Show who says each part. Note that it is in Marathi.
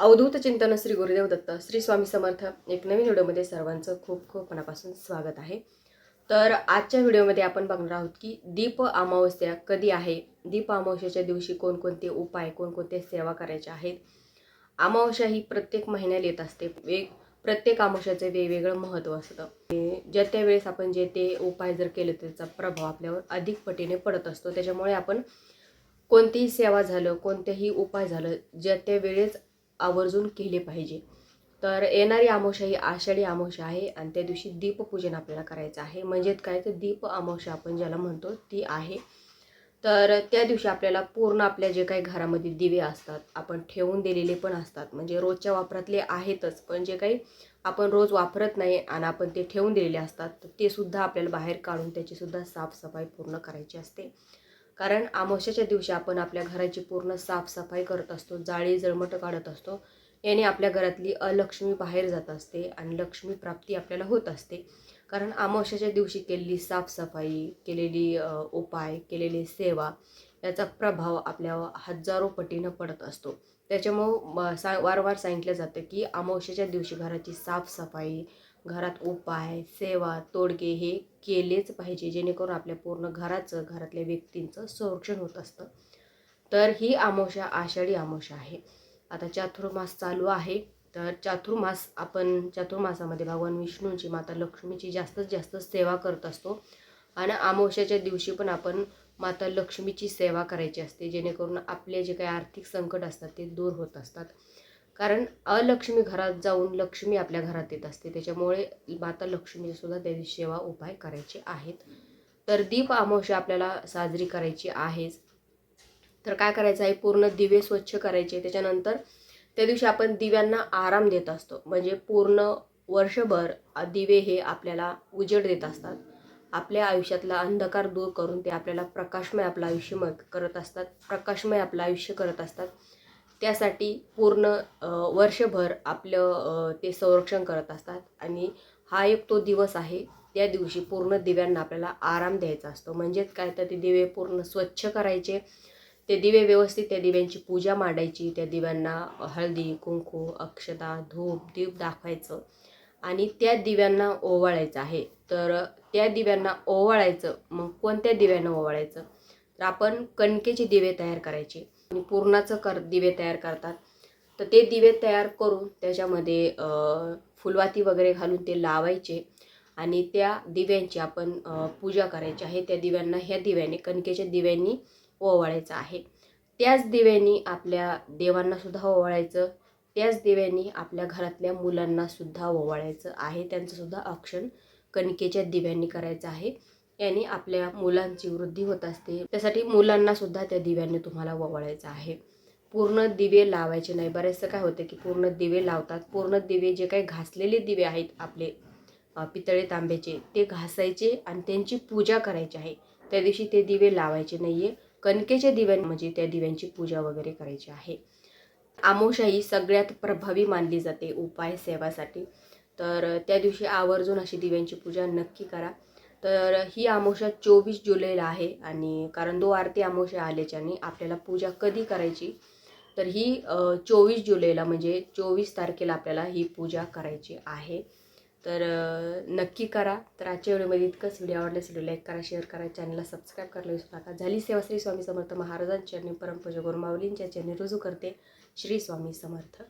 Speaker 1: अवधूत चिंतन श्री गुरुदेव दत्त श्री स्वामी समर्थ. एक नवीन व्हिडिओमध्ये सर्वांचं खूप खूप मनापासून स्वागत आहे. तर आजच्या व्हिडिओमध्ये आपण बघणार आहोत की दीप अमावस्या कधी आहे? दीप अमावस्याच्या दिवशी कोणकोणते उपाय कोणकोणते सेवा करायच्या आहेत? अमावस्या ही प्रत्येक महिन्याला येत असते. वेग प्रत्येक अमावस्याचं वेगवेगळं महत्त्व असतं. ज्या त्या वेळेस आपण जे ते उपाय जर केले त्याचा प्रभाव आपल्यावर अधिक पटीने पडत असतो. त्याच्यामुळे आपण कोणतीही सेवा झालं कोणतेही उपाय झालं ज्या त्या वेळेस आवर्जून केले पाहिजे. तर येणारी अमावस्या ही आषाढी अमावस्या आहे आणि त्या दिवशी दीपपूजन आपल्याला करायचं आहे. म्हणजेच काय? तर दीप अमावस्या आपण ज्याला म्हणतो ती आहे. तर त्या दिवशी आपल्याला पूर्ण आपल्या जे काही घरामध्ये दिवे असतात आपण ठेवून दिलेले पण असतात. म्हणजे रोजच्या वापरातले आहेतच पण जे काही आपण रोज वापरत नाही आणि आपण ते ठेवून दिलेले असतात तर ते सुद्धा आपल्याला बाहेर काढून त्याचीसुद्धा साफसफाई पूर्ण करायची असते. कारण अमावस्याच्या दिवशी आपण आपल्या घराची पूर्ण साफसफाई करत असतो जाळी जळमट काढत असतो. याने आपल्या घरातली अलक्ष्मी बाहेर जात असते आणि लक्ष्मी प्राप्ती आपल्याला होत असते. कारण अमावश्याच्या दिवशी केलेली साफसफाई केलेली उपाय केलेली सेवा याचा प्रभाव आपल्या हजारो पटीनं पडत असतो. त्याच्यामुळं सा वारंवार सांगितलं जातं की अमावश्याच्या दिवशी घराची साफसफाई घरात उपाय सेवा तोडगे हे केलेच पाहिजे जेणेकरून आपल्या पूर्ण घराचं घरातल्या व्यक्तींचं संरक्षण होत असतं. तर ही आमोशा आषाढी आमोशा आहे. आता चातुर्मास चालू आहे. तर चातुर्मास आपण चातुर्मासामध्ये भगवान विष्णूंची माता लक्ष्मीची जास्तीत जास्त सेवा करत असतो. आणि आमोशाच्या दिवशी पण आपण माता लक्ष्मीची सेवा करायची असते जेणेकरून आपले जे काही आर्थिक संकट असतात ते दूर होत असतात. कारण अलक्ष्मी घरात जाऊन लक्ष्मी आपल्या घरात येत असते. त्याच्यामुळे माता लक्ष्मीसुद्धा त्या दिवशी सेवा उपाय करायचे आहेत. तर दीप अमावस्या आपल्याला साजरी करायची आहेच. तर काय करायचं आहे? पूर्ण दिवे स्वच्छ करायचे. त्याच्यानंतर त्या दिवशी आपण दिव्यांना आराम देत असतो. म्हणजे पूर्ण वर्षभर दिवे हे आपल्याला उजेड देत असतात. आपल्या आयुष्यातला अंधकार दूर करून ते आपल्याला प्रकाशमय आपलं आयुष्य करत असतात. प्रकाशमय आपलं आयुष्य करत असतात. त्यासाठी पूर्ण वर्षभर आपलं ते संरक्षण करत असतात. आणि हा एक तो दिवस आहे त्या दिवशी पूर्ण दिव्यांना आपल्याला आराम द्यायचा असतो. म्हणजेच काय? तर ते दिवे पूर्ण स्वच्छ करायचे. ते दिवे व्यवस्थित त्या दिव्यांची पूजा मांडायची. त्या दिव्यांना हळदी कुंकू अक्षता धूप दीप दाखवायचं. आणि त्या दिव्यांना ओवाळायचं आहे. तर त्या दिव्यांना ओवाळायचं. मग कोणत्या दिव्यांना ओवाळायचं? तर आपण कणकेचे दिवे तयार करायचे. आणि पूर्णाचं कर दिवे तयार करतात. तर ते दिवे तयार करून त्याच्यामध्ये फुलवाती वगैरे घालून ते लावायचे आणि त्या दिव्यांची आपण पूजा करायची आहे. त्या दिव्यांना ह्या दिव्याने कणकेच्या दिव्यांनी ओवाळायचं आहे. त्याच दिव्यांनी आपल्या देवांनासुद्धा ओवाळायचं. त्याच दिव्यांनी आपल्या घरातल्या मुलांनासुद्धा ओवाळायचं आहे. त्यांचंसुद्धा अक्षण औक्षण कणकेच्या दिव्यांनी करायचं आहे. याने आपल्या मुलांची वृद्धी होत असते. त्यासाठी मुलांना सुद्धा त्या दिव्यांनी तुम्हाला ववळायचं आहे. पूर्ण दिवे लावायचे नाही. बरेचसं काय होतं की पूर्ण दिवे लावतात. पूर्ण दिवे जे काही घासलेले दिवे आहेत आपले पितळे तांब्याचे ते घासायचे आणि त्यांची पूजा करायची आहे. त्या दिवशी ते दिवे लावायचे नाही आहे कणकेच्या दिव्यां म्हणजे त्या दिव्यांची पूजा वगैरे करायची आहे. आमोशा ही सगळ्यात प्रभावी मानली जाते. उपाय सेवासाठी. तर त्या दिवशी आवर्जून अशी दिव्यांची पूजा नक्की करा. तर ही आमोशा चोवीस जुलैला आहे आणि कारण दो आरती आमोशा आल्याच्याने आपल्याला पूजा कधी करायची? तर ही चोवीस जुलैला म्हणजे चोवीस तारखेला आपल्याला ही पूजा करायची आहे. तर नक्की करा. तर आजच्या व्हिडिओमध्ये इतकंच. व्हिडिओ आवडल्यास व्हिडिओ लाईक करा शेअर करा चॅनलला सबस्क्राईब करायला विसरू नका. झाली सेवा श्री स्वामी समर्थ महाराजांच्या चरणी परमपूजा गुरु माऊलींच्या चरणी रुजू करते. श्री स्वामी समर्थ.